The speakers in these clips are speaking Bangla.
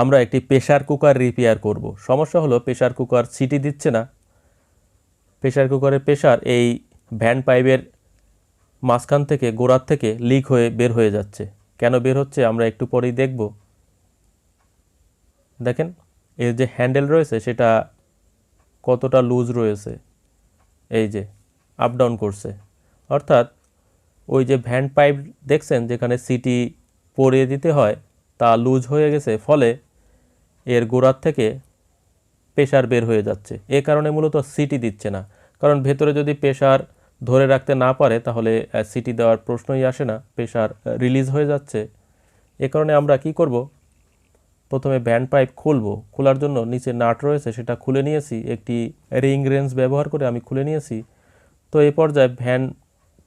আমরা একটি প্রেশার কুকার রিপেয়ার করব। সমস্যা হলো প্রেশার কুকার সিটি দিচ্ছে না। প্রেশার কুকারের প্রেশার এই ভ্যান পাইপের মাঝখান থেকে, গোড়ার থেকে লিক হয়ে বের হয়ে যাচ্ছে। কেন বের হচ্ছে আমরা একটু পরেই দেখব। দেখেন, এর যে হ্যান্ডেল রয়েছে সেটা কতটা লুজ রয়েছে। এই যে আপ ডাউন করছে। অর্থাৎ ওই যে ভ্যান পাইপ দেখছেন, যেখানে সিটি পরিয়ে দিতে হয়, তা লুজ হয়ে গেছে। ফলে এর গোড়ার থেকে প্রেশার বের হয়ে যাচ্ছে। এ কারণে মূলত সিটি দিচ্ছে না। কারণ ভেতরে যদি প্রেশার ধরে রাখতে না পারে, তাহলে সিটি দেওয়ার প্রশ্নই আসে না। প্রেশার রিলিজ হয়ে যাচ্ছে। এ কারণে আমরা কি করব? প্রথমে ব্যান্ড পাইপ খুলবো। খোলার জন্য নিচে নাট রয়েছে, সেটা খুলে নিয়েছি। একটি রিং রেঞ্জ ব্যবহার করে আমি খুলে নিয়েছি। তো এই পর্যায়ে ভ্যান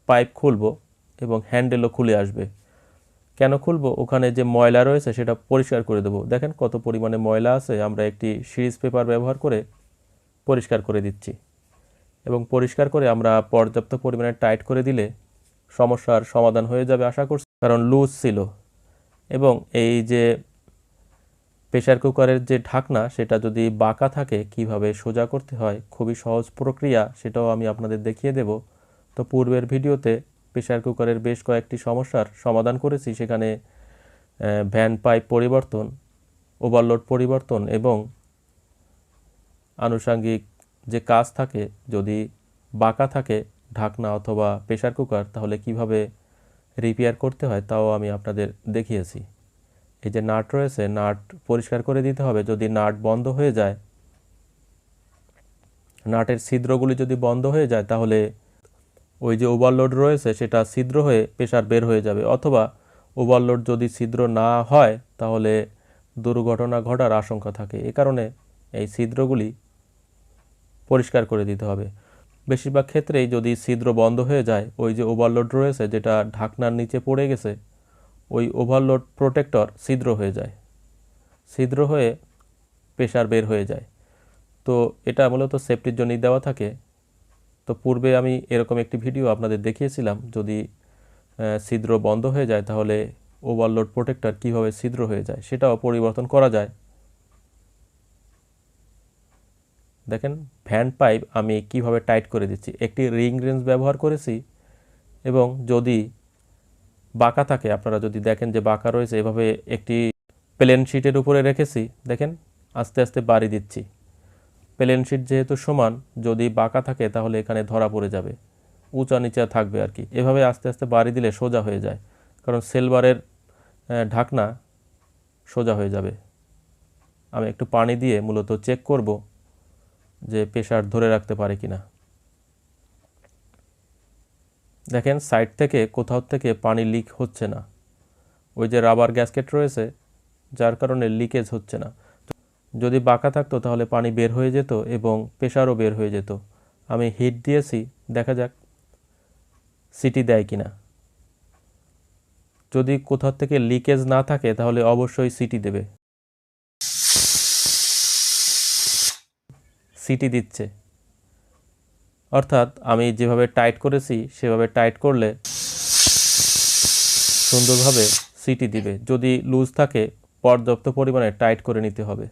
পাইপ খুলবো এবং হ্যান্ডেলও খুলে আসবে। কেন খুলবো? ওখানে যে ময়লা রয়েছে সেটা পরিষ্কার করে দেবো। দেখেন কত পরিমাণে ময়লা আছে, আমরা একটি সিরিজ পেপার ব্যবহার করে পরিষ্কার করে দিচ্ছি। এবং পরিষ্কার করে আমরা পর্যাপ্ত পরিমাণে টাইট করে দিলে সমস্যার সমাধান হয়ে যাবে আশা করছি। কারণ লুজ ছিল। এবং এই যে প্রেশার কুকারের যে ঢাকনা, সেটা যদি বাঁকা থাকে, কীভাবে সোজা করতে হয়, খুবই সহজ প্রক্রিয়া, সেটাও আমি আপনাদের দেখিয়ে দেব। তো পূর্বের ভিডিওতে প্রেশার কুকারের বেশ কয়েকটি সমস্যার সমাধান করেছি। সেখানে ভ্যান পাইপ পরিবর্তন, ওভারলোড পরিবর্তন এবং আনুষাঙ্গিক যে কাজ থাকে, যদি বাঁকা থাকে ঢাকনা অথবা প্রেশার কুকার, তাহলে কীভাবে রিপেয়ার করতে হয় তাও আমি আপনাদের দেখিয়েছি। এই যে নাট রয়েছে, নাট পরিষ্কার করে দিতে হবে। যদি নাট বন্ধ হয়ে যায়, নাটের ছিদ্রগুলি যদি বন্ধ হয়ে যায়, তাহলে ওই যে ওভারলোড রয়েছে, সেটা ছিদ্র হয়ে প্রেশার বের হয়ে যাবে। অথবা ওভারলোড যদি ছিদ্র না হয়, তাহলে দুর্ঘটনা ঘটার আশঙ্কা থাকে। এ কারণে এই ছিদ্রগুলি পরিষ্কার করে দিতে হবে। বেশিরভাগ ক্ষেত্রেই যদি ছিদ্র বন্ধ হয়ে যায়, ওই যে ওভারলোড রয়েছে, যেটা ঢাকনার নিচে পড়ে গেছে, ওই ওভারলোড প্রোটেক্টর ছিদ্র হয়ে যায়। ছিদ্র হয়ে প্রেশার বের হয়ে যায়। তো এটা মূলত সেফটির জন্যই দেওয়া থাকে। তো পূর্বে আমি এরকম একটি ভিডিও আপনাদের দেখিয়েছিলাম। যদি ছিদ্র বন্ধ হয়ে যায়, তাহলে ওভারলোড প্রোটেক্টর কীভাবে ছিদ্র হয়ে যায় সেটাও পরিবর্তন করা যায়। দেখেন ভ্যান পাইপ আমি কীভাবে টাইট করে দিচ্ছি? একটি রিং রেঞ্জ ব্যবহার করেছি এবং যদি বাঁকা থাকে, আপনারা যদি দেখেন যে বাঁকা রয়েছে, এভাবে একটি প্লেন শিটের উপরে রেখেছি, দেখেন, আস্তে আস্তে বাড়ি দিচ্ছি। প্লেন শিট যেহেতু সমান, যদি বাঁকা থাকে তাহলে এখানে ধরা পড়ে যাবে। উঁচা নিচা থাকবে আর কি। এভাবে আস্তে আস্তে বাড়ি দিলে সোজা হয়ে যায়। কারণ সেলবারের ঢাকনা সোজা হয়ে যাবে। আমি একটু পানি দিয়ে মূলত চেক করব যে প্রেশার ধরে রাখতে পারে কি না দেখেন, সাইড থেকে কোথাও থেকে পানি লিক হচ্ছে না। ওই যে রাবার গ্যাসকেট রয়েছে, যার কারণে লিকেজ হচ্ছে না। যদি বাঁকা থাকতো তাহলে পানি বের হয়ে যেত এবং প্রেশারও বের হয়ে যেত। আমি হিট দিয়েছি, দেখা যাক সিটি দেয় কিনা। যদি কোথাও থেকে লিকেজ না থাকে তাহলে অবশ্যই সিটি দেবে। সিটি দিচ্ছে। অর্থাৎ আমি যেভাবে টাইট করেছি, সেভাবে টাইট করলে সুন্দরভাবে সিটি দিবে। যদি লুজ থাকে, পর্যাপ্ত পরিমাণে টাইট করে নিতে হবে।